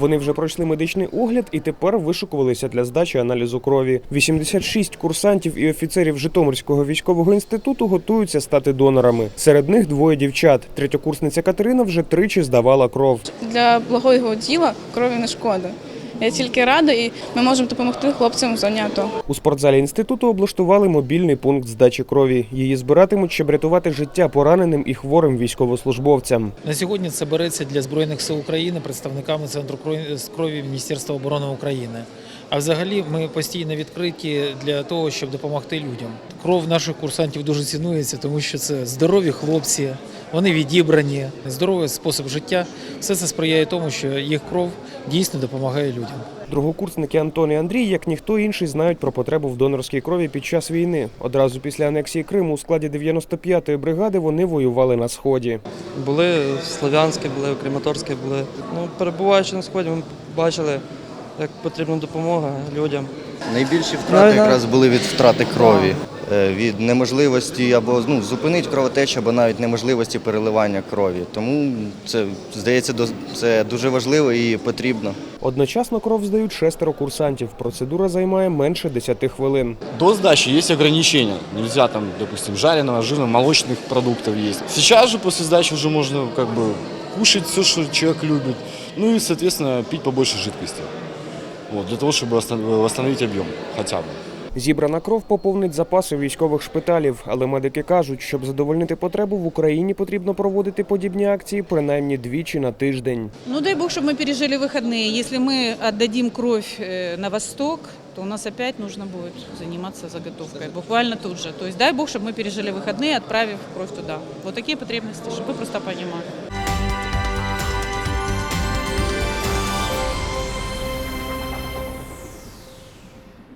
Вони вже пройшли медичний огляд і тепер вишукувалися для здачі аналізу крові. 86 курсантів і офіцерів Житомирського військового інституту готуються стати донорами. Серед них двоє дівчат. Третьокурсниця Катерина вже тричі здавала кров. Для благого діла крові не шкода. Я тільки рада, і ми можемо допомогти хлопцям в зоні АТО. У спортзалі інституту облаштували мобільний пункт здачі крові. Її збиратимуть, щоб рятувати життя пораненим і хворим військовослужбовцям. На сьогодні це береться для Збройних сил України представниками Центру крові- Міністерства оборони України. А взагалі ми постійно відкриті для того, щоб допомогти людям. Кров наших курсантів дуже цінується, тому що це здорові хлопці, вони відібрані, здоровий спосіб життя. Все це сприяє тому, що їх кров дійсно допомагає людям. Другокурсники Антон і Андрій, як ніхто інший, знають про потребу в донорській крові під час війни. Одразу після анексії Криму у складі 95-ї бригади вони воювали на сході. Були в Слов'янське, були в Крематорське, були. Ну, перебуваючи на сході, ми бачили, як потрібна допомога людям. Найбільші втрати якраз були від втрати крові, від неможливості або ну, зупинити кровотечу, або навіть неможливості переливання крові. Тому це здається, до- це дуже важливо і потрібно. Одночасно кров здають шестеро курсантів. Процедура займає менше 10 хвилин. До сдачи есть ограничения. Нельзя там, допустим, жареного, жирного, молочных продуктов есть. Сейчас же после сдачи уже можно как бы кушать все, что человек любит. Ну и, соответственно, пить побольше жидкости. Вот, для того, чтобы восстан- восстановить объем хотя бы. Зібрана кров поповнить запаси військових шпиталів, але медики кажуть, щоб задовольнити потребу в Україні потрібно проводити подібні акції принаймні двічі на тиждень. Ну дай бог, чтобы мы пережили выходные. Если мы отдадим кровь э, на восток, то у нас опять нужно будет заниматься заготовкой. Буквально тут же. То есть дай бог, чтобы мы пережили выходные, отправив кровь туда. Вот такие потребности, чтобы вы просто понимали.